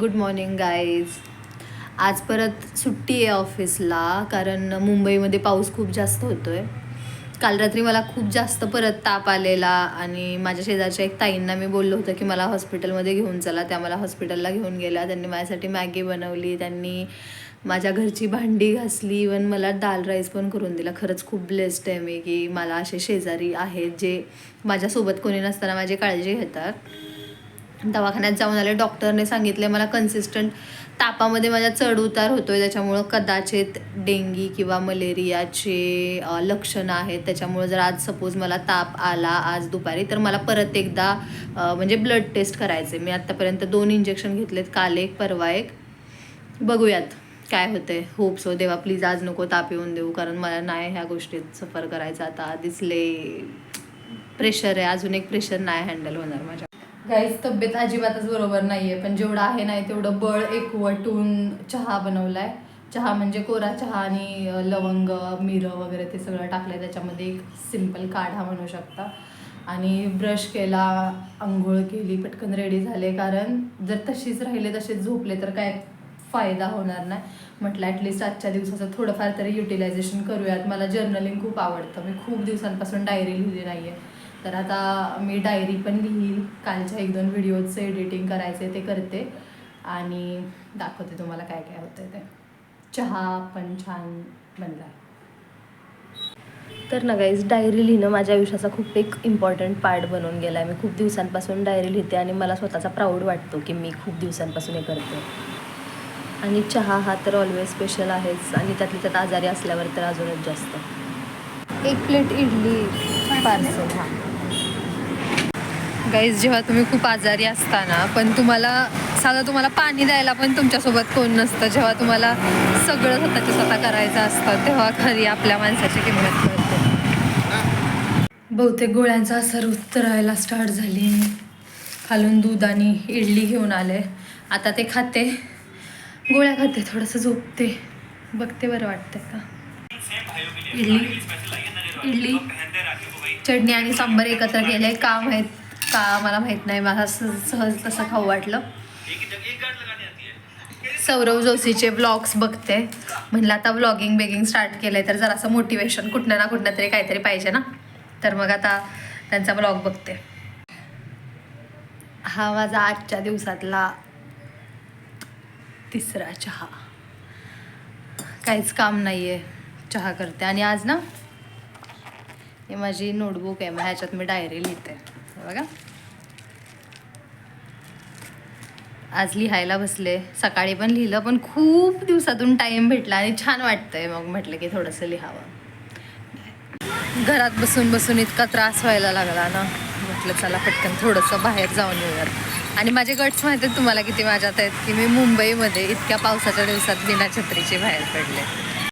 Good morning guys आज परत सुट्टी आहे ऑफिसला कारण मुंबईमध्ये पाऊस खूप जास्त होतो आहे काल रात्री मला खूप जास्त परत ताप आलेला आणि माझ्या शेजारच्या एक ताईंना मी बोललो होतं की मला हॉस्पिटलमध्ये घेऊन चला. त्या मला हॉस्पिटलला घेऊन गेल्या. त्यांनी माझ्यासाठी मॅगी बनवली त्यांनी माझ्या घरची भांडी घासली इवन मला दाल राईस पण करून दिला. खरंच खूप ब्लेस्ड आहे मी की मला असे शेजारी आहेत जे माझ्यासोबत कोणी नसताना माझी काळजी घेतात. दवाखान्यात जाऊन आले. डॉक्टरने सांगितले मला कन्सिस्टंट तापामध्ये माझ्या चढ उतार आहे त्याच्यामुळं कदाचित डेंगी किंवा मलेरियाचे लक्षणं आहेत. त्याच्यामुळं जर आज सपोज मला ताप आला आज दुपारी तर मला परत एकदा म्हणजे ब्लड टेस्ट करायचे मी आत्तापर्यंत दोन इंजेक्शन घेतलेत काल एक परवा एक. बघूयात काय होतंय. होप सो देवा प्लीज आज नको ताप येऊन देऊ कारण मला नाही ह्या गोष्टीत सफर करायचा. आता दिसले प्रेशर आहे. अजून एक प्रेशर नाही हँडल होणार माझ्या गाईज तब्येत अजिबातच बरोबर नाही आहे पण जेवढं आहे नाही तेवढं बळ एकवटून चहा बनवलाय. चहा म्हणजे कोरा चहा आणि लवंग मिरं वगैरे ते सगळं टाकलंय. त्याच्यामध्ये एक सिंपल काढा म्हणू शकता. आणि ब्रश केला आंघोळ केली पटकन रेडी झाले. कारण जर तशीच राहिले तसेच झोपले तर काय फायदा होणार नाही. म्हटलं ॲटलिस्ट आजच्या दिवसाचं थोडंफार तरी युटिलायझेशन करूयात. मला जर्नलिंग खूप आवडतं. मी खूप दिवसांपासून डायरी लिहिली नाही आहे तर आता मी डायरी पण लिहील. कालच्या एक दोन व्हिडिओचं एडिटिंग करायचे ते करते. आणि दाखवते तुम्हाला काय काय होतं ते. चहा पण छान बनला तर ना गाईज डायरी लिहिणं माझ्या आयुष्याचा खूप एक इम्पॉर्टंट पार्ट बनून गेला आहे मी खूप दिवसांपासून डायरी लिहिते आणि मला स्वतःचा प्राऊड वाटतो की मी खूप दिवसांपासून हे करते. आणि चहा हा तर ऑलवेज स्पेशल आहेच. आणि त्यातल्या त्यात आजारी असल्यावर तर अजूनच जास्त. एक प्लेट इडली पार्सल. हा गाईज जेव्हा तुम्ही खूप आजारी असता ना पण तुम्हाला साधं तुम्हाला पाणी द्यायला पण तुमच्यासोबत कोण नसतं. जेव्हा तुम्हाला सगळं स्वतःचे स्वतः करायचं असतं तेव्हा खरी आपल्या माणसाची किंमत कळते. बहुतेक गोळ्यांचा असर उतरायला स्टार्ट झाली. खालून दूध आणि इडली घेऊन आले. आता ते खाते. गोळ्या खाते थोडंसं झोपते. बघते बरं वाटतं का? इडली. इडली. चटणी आणि सांबार एकत्र केले काम आहेत. का मला माहीत नाही मला सहज सहज तसं खाऊ वाटलं. सौरव जोशीचे ब्लॉग्स बघते. म्हणलं आता ब्लॉगिंग बेगिंग स्टार्ट केलंय तर जरासं मोटिवेशन कुठनं ना कुठनं तरी काहीतरी पाहिजे ना? तर मग आता त्यांचा ब्लॉग बघते. हा माझा आजच्या दिवसातला तिसरा चहा. काहीच काम नाही आहे चहा करते. आणि आज ना हे माझी नोटबुक आहे मग ह्याच्यात मी डायरी लिहिते. बघा. आज लिहायला बसले. सकाळी पण लिहिलं पण खूप दिवसातून टाईम भेटला आणि छान वाटतंय. मग म्हटलं की थोडंसं लिहावं. घरात बसून बसून इतका त्रास व्हायला लागला ना. म्हटलं चला पटकन थोडंसं बाहेर जाऊन येऊयात. आणि माझे गट्स माहिती आहेत तुम्हाला किती माझ्यात आहेत की मी मुंबईमध्ये इतक्या पावसाच्या दिवसात बिना छत्रीचे बाहेर पडले.